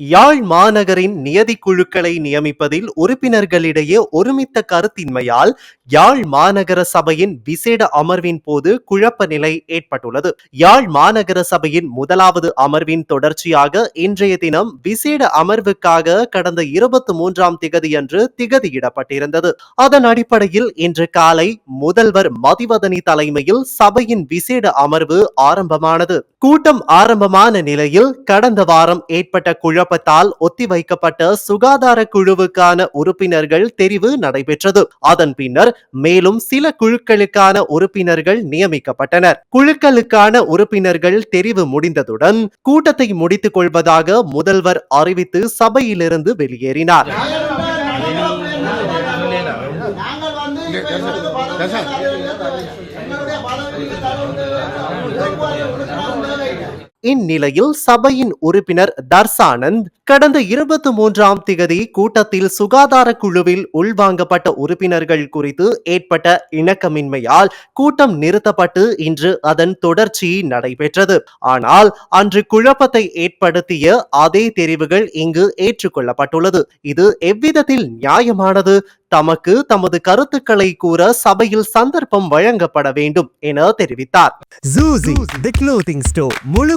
யாழ் மாநகரின் நியதி குழுக்களை நியமிப்பதில் உறுப்பினர்களிடையே ஒருமித்த கருத்தின்மையால் யாழ் மாநகர சபையின் விசேட அமர்வின் போது குழப்ப நிலை ஏற்பட்டுள்ளது. யாழ் மாநகர சபையின் முதலாவது அமர்வின் தொடர்ச்சியாக இன்றைய தினம் விசேட அமர்வுக்காக கடந்த இருபத்தி மூன்றாம் திகதியன்று திகதியிடப்பட்டிருந்தது. அதன் அடிப்படையில் இன்று காலை முதல்வர் மதிவதனி தலைமையில் சபையின் விசேட அமர்வு ஆரம்பமானது. கூட்டம் ஆரம்பமான நிலையில் கடந்த வாரம் ஏற்பட்ட குழப்பத்தால் ஒத்திவைக்கப்பட்ட சுகாதார குழுவுக்கான உறுப்பினர்கள் தெரிவு நடைபெற்றது. அதன் பின்னர் மேலும் சில குழுக்களுக்கான உறுப்பினர்கள் நியமிக்கப்பட்டனர். குழுக்களுக்கான உறுப்பினர்கள் தெரிவு முடிந்ததுடன் கூட்டத்தை முடித்துக் கொள்வதாக முதல்வர் அறிவித்து சபையிலிருந்து வெளியேறினார். இந்நிலையில் சபையின் உறுப்பினர் தர்சானந்த் கடந்த இருபத்தி மூன்றாம் திகதி கூட்டத்தில் சுகாதார குழுவில் உள்வாங்கப்பட்ட உறுப்பினர்கள் குறித்து ஏற்பட்ட இணக்கமின்மையால் கூட்டம் நிறுத்தப்பட்டு இன்று அதன் தொடர்ச்சி நடைபெற்றது. ஆனால் அன்று குழப்பத்தை ஏற்படுத்திய அதே தெரிவுகள் இங்கு ஏற்றுக்கொள்ளப்பட்டுள்ளது. இது எவ்விதத்தில் நியாயமானது? தமக்கு தமது கருத்துக்களை கூற சபையில் சந்தர்ப்பம் வழங்கப்பட வேண்டும் என தெரிவித்தார். முழு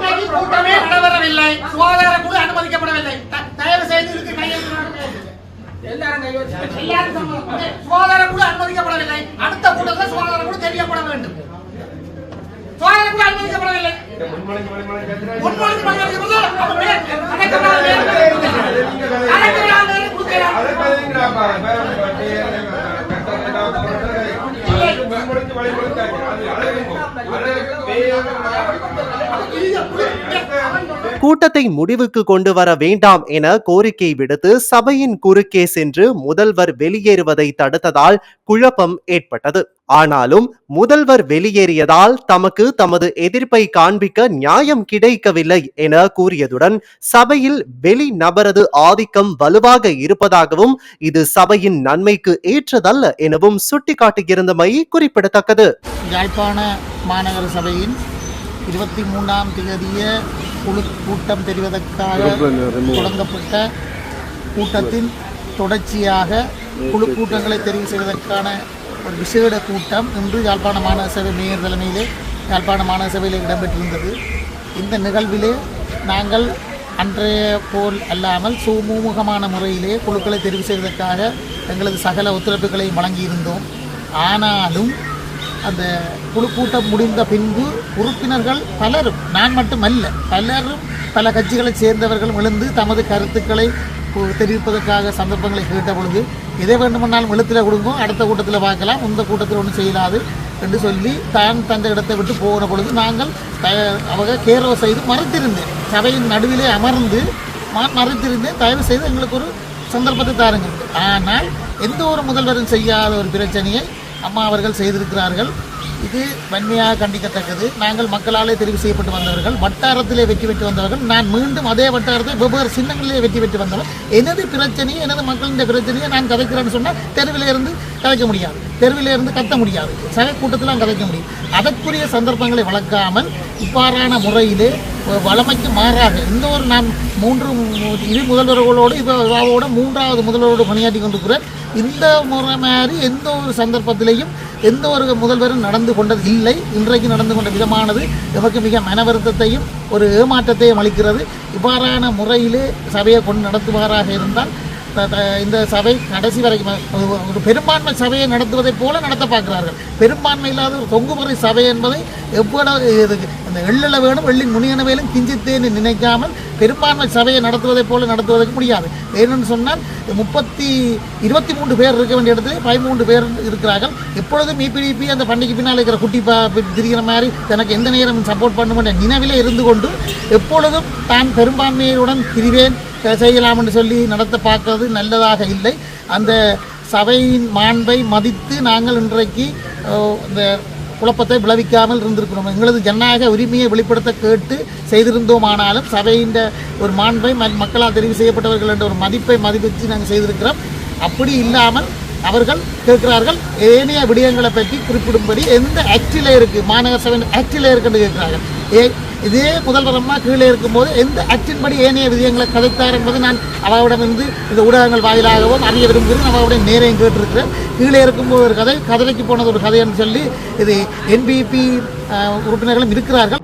கூட்டமே நடைபெறவில்லை. சுகாதார குழு அனுமதிக்கப்படவில்லை. தயவு செய்து இதுக்கு கையெழுத்து எல்லாரும் சம்மதம். சுகாதார குழு அனுமதிக்கப்படவில்லை. அடுத்த கூட்டத்தில் சுகாதார குழு தெரியப்பட வேண்டும். சுகாதார குழு அனுமதிக்கப்படவில்லை. முன்மொழிந்து கூட்டத்தை முடிவுக்கு கொண்டு வர வேண்டாம் என கோரிக்கை விடுத்து சபையின் குறுக்கே சென்று முதல்வர் வெளியேறுவதை தடுத்ததால் குழப்பம் ஏற்பட்டது. ஆனாலும் முதல்வர் வெளியேறியதால் தமக்கு தமது எதிர்ப்பை காண்பிக்க நியாயம் கிடைக்கவில்லை என கூறியதுடன் சபையில் வெளி நபரது ஆதிக்கம் வலுவாக இருப்பதாகவும் இது சபையின் நன்மைக்கு ஏற்றதல்ல எனவும் சுட்டிக்காட்டியிருந்தமை குறிப்பிடத்தக்கது. யாழ்ப்பாண மாநகர சபையின் இருபத்தி மூன்றாம் தேதிய குழு கூட்டம் தெரிவதற்காக தொடங்கப்பட்ட கூட்டத்தின் தொடர்ச்சியாக குழு கூட்டங்களை தெரிவு செய்வதற்கான ஒரு விசேட கூட்டம் இன்று யாழ்ப்பாண மாநகர சபை மேயர் தலைமையிலே யாழ்ப்பாண மாநகர சபையில் இடம்பெற்றிருந்தது. இந்த நிகழ்விலே நாங்கள் அன்றைய போல் அல்லாமல் சுமூகமான முறையிலே குழுக்களை தெரிவு செய்வதற்காக எங்களது சகல ஒத்துழைப்புகளையும் வழங்கியிருந்தோம். ஆனாலும் அந்த குழு கூட்டம் முடிந்த பின்பு உறுப்பினர்கள் பலரும் நான் மட்டுமல்ல பலரும் பல கட்சிகளைச் சேர்ந்தவர்களும் எழுந்து தமது கருத்துக்களை தெரிவிப்பதற்காக சந்தர்ப்பங்களை கேட்ட பொழுது எதை வேண்டுமானாலும் எழுத்தில் கொடுங்கோ அடுத்த கூட்டத்தில் பார்க்கலாம் இந்த கூட்டத்தில் ஒன்றும் செய்யலாது என்று சொல்லி தான் தந்த இடத்தை விட்டு போன பொழுது நாங்கள் த- அவங்க கேரோ செய்து மறுத்திருந்தேன். சபையின் நடுவிலே அமர்ந்து ம- மறுத்திருந்தேன். தயவு செய்து எங்களுக்கு ஒரு சந்தர்ப்பத்தை தாருங்கள். ஆனால் எந்த ஒரு முதல்வரும் செய்யாத ஒரு பிரச்சனையை அம்மா அவர்கள் செய்திருக்கிறார்கள். இது வன்மையாக கண்டிக்கத்தக்கது. நாங்கள் மக்களாலே தெரிவு செய்யப்பட்டு வந்தவர்கள் வட்டாரத்திலே வெற்றி பெற்று வந்தவர்கள் நான் மீண்டும் அதே வட்டாரத்தை வெவ்வேறு சின்னங்களிலே வெற்றி பெற்று வந்தவர் எனது பிரச்சனையும் எனது மக்களின் பிரச்சனையை நான் கதைக்கிறேன்னு சொன்னால் தெருவிலே இருந்து கதைக்க முடியாது. தெருவிலே இருந்து கத்த முடியாது. சக கூட்டத்தில் கதைக்க முடியும். அதற்குரிய சந்தர்ப்பங்களை வளர்க்காமல் இவ்வாறான முறையிலே வளமைக்கு மாறாக இந்த ஒரு நாம் மூன்று இரு முதல்வர்களோடு இப்போ மூன்றாவது முதல்வரோடு பணியாற்றி கொண்டிருக்கிறேன் இந்த முறை மாதிரி எந்த ஒரு சந்தர்ப்பத்திலையும் எந்த ஒரு முதல்வரும் நடந்து கொண்டது இல்லை. இன்றைக்கு நடந்து கொண்ட விதமானது எமக்கு மிக மன வருத்தத்தையும் ஒரு ஏமாற்றத்தையும் அளிக்கிறது. இவ்வாறான முறையிலே சபையை கொண்டு நடத்துவாராக இருந்தால் த- த- இந்த சபை கடைசி வரைக்கும் ஒரு- பெரும்பான்மை சபையை நடத்துவதைப் போல நடத்த பார்க்கிறார்கள். பெரும்பான்மை இல்லாத ஒரு தொங்குமுறை சபை என்பதை எவ்வளவு இந்த எள்ளல வேணும் எள்ளின் முனியனவேலும் கிஞ்சித்தேன்னு நினைக்காமல் பெரும்பான்மை சபையை நடத்துவதைப் போல நடத்துவதற்கு முடியாது. ஏன்னு சொன்னால் முப்பத்தி இருபத்தி மூன்று பேர் இருக்க வேண்டிய இடத்துல பதிமூன்று பேர் இருக்கிறார்கள். எப்பொழுதும் இபிடிபி அந்த பண்டிகை பின்னால் இருக்கிற குட்டி பா திரிகிற மாதிரி தனக்கு எந்த நேரம் சப்போர்ட் பண்ணுமென்ற நினைவிலே இருந்து கொண்டு எப்பொழுதும் தான் பெரும்பான்மையுடன் பிரிவேன் செய்யலாம் என்று சொல்லி நடத்த பார்க்கறது நல்லதாக இல்லை. அந்த சபையின் மாண்பை மதித்து நாங்கள் இன்றைக்கு இந்த குழப்பத்தை விளைவிக்காமல் இருந்திருக்கணும். எங்களது ஜனநாயக உரிமையை வெளிப்படுத்த கேட்டு செய்திருந்தோமானாலும் சபையின் ஒரு மாண்பை மக்களால் தெரிவு செய்யப்பட்டவர்கள் என்ற ஒரு மதிப்பை மதிப்பித்து நாங்கள் செய்திருக்கிறோம். அப்படி இல்லாமல் அவர்கள் கேட்கிறார்கள் ஏனைய விடயங்களை பற்றி குறிப்பிடும்படி எந்த ஆக்டில் இருக்குது மாநகர சபையின் ஆக்டில் இருக்குன்னு கேட்கிறார்கள். ஏ இதே முதல்வர் அம்மா கீழே இருக்கும்போது எந்த அச்சின்படி ஏனைய விடயங்களை கதைத்தார் என்பது நான் அவரிடமிருந்து இந்த ஊடகங்கள் வாயிலாகவும் அறிய விரும்புகிறேன். அவருடைய நேரையும் கேட்டிருக்கிறேன். கீழே இருக்கும்போது ஒரு கதை கதலைக்கு போனது ஒரு கதைன்னு சொல்லி இது என்பிபி உறுப்பினர்களும் இருக்கிறார்கள்.